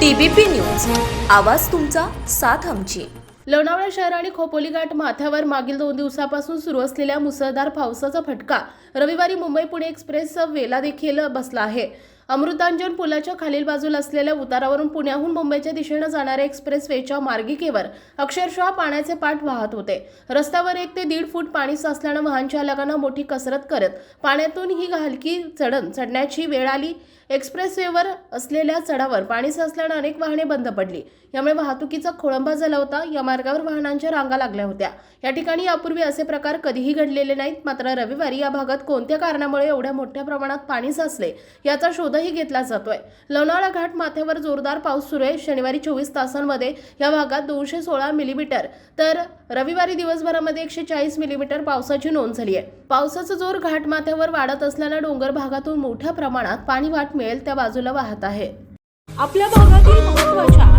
TBP news. आवाज तुमचा साथ आमची. लोणावळा शहर आणि खोपोली घाट माथ्यावर मागील दोन दिवसापासून सुरू असलेल्या मुसळधार पावसाचा फटका रविवारी मुंबई पुणे एक्सप्रेस वेला देखील बसला आहे. अमृतांजन पुलाच्या खालील बाजूला असलेल्या उतारावरून पुण्याहून मुंबईच्या दिशेनं जाणाऱ्या एक्सप्रेस वेच्या मार्गिकेवर अक्षरशः पाण्याचे पाठ वाहत होते. रस्त्यावर एक ते दीड फूट पाणी साचल्यानं वाहन चालकांना मोठी कसरत करत पाण्यातून ही हलकी चढण चढण्याची वेळ आली. एक्सप्रेस वेवर असलेल्या चढावर पाणी साचल्यानं अनेक वाहने बंद पडली. यामुळे वाहतुकीचा खोळंबा झाला होता. या मार्गावर वाहनांच्या रांगा लागल्या होत्या. या ठिकाणी यापूर्वी असे प्रकार कधीही घडलेले नाहीत. मात्र रविवारी या भागात कोणत्या कारणामुळे एवढ्या मोठ्या प्रमाणात पाणी साचले याचा शोध शोधही घेतला जातोय. लोणावळा घाट माथ्यावर जोरदार पाऊस सुरू आहे. शनिवारी चोवीस तासांमध्ये या भागात दोनशे सोळा मिलीमीटर तर रविवारी दिवसभरामध्ये एकशे चाळीस मिलीमीटर पावसाची नोंद झाली आहे. पावसाचा जोर घाट माथ्यावर वाढत असल्यानं डोंगर भागातून मोठ्या प्रमाणात पाणी वाट मिळेल त्या बाजूला वाहत आहे. आपल्या भागातील महत्त्वाच्या